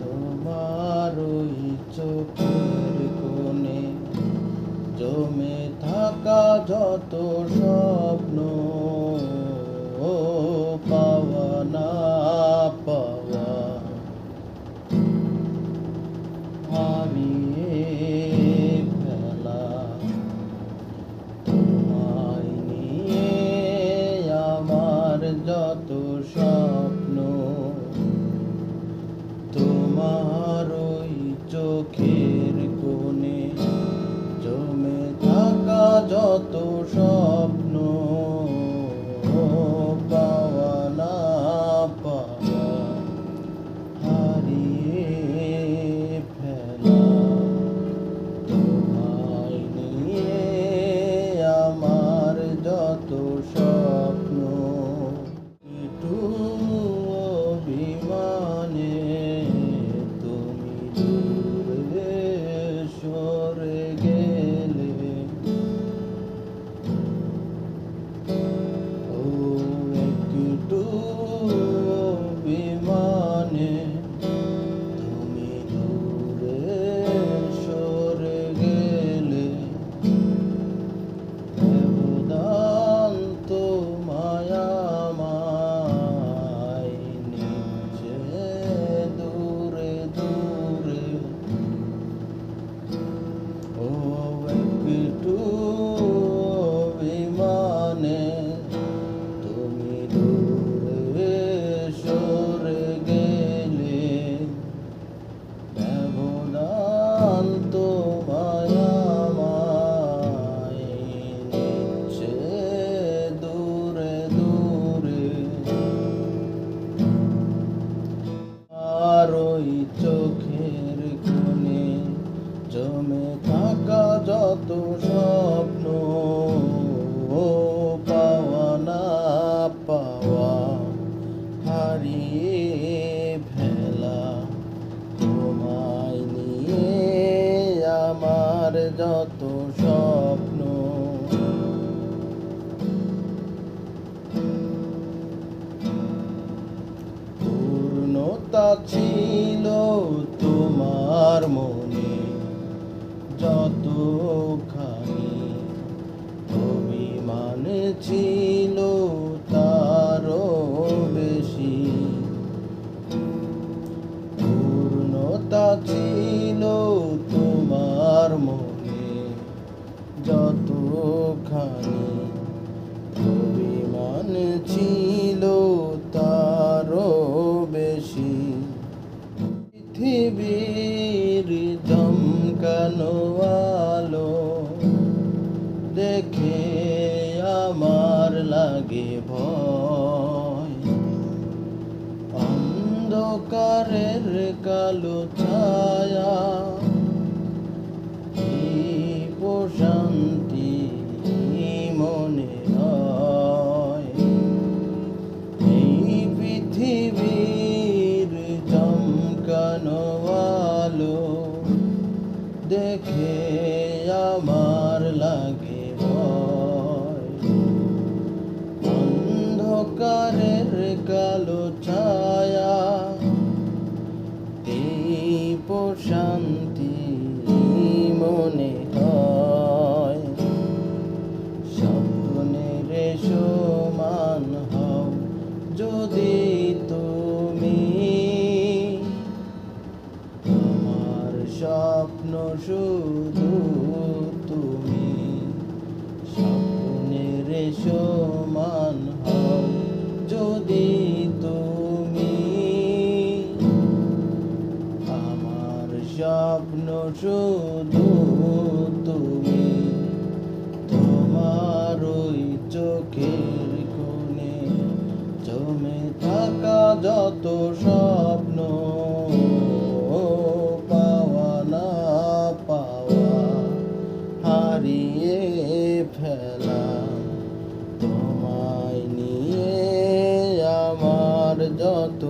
তোমার ওই চোখের কোণে জমে থাকা যত স্বপ্ন পাওয়া না পাওয়া। যত সব যত alto. যত স্বপ্ন। পূর্ণতা ছিল তোমার মনে যতখানি অভিমান ছিল পৃথিবীর দমকানো আলো দেখে আমার লাগে ভয়। অন্ধকারের কালো ছায়া লাগে অন্ধকারের কালো ছায়া এই প্রশান্তি মনে হয়। স্বপ্ন শুধু তুমি। স্বপ্নের সমান হও যদি তুমি। আমার স্বপ্ন শুধু যত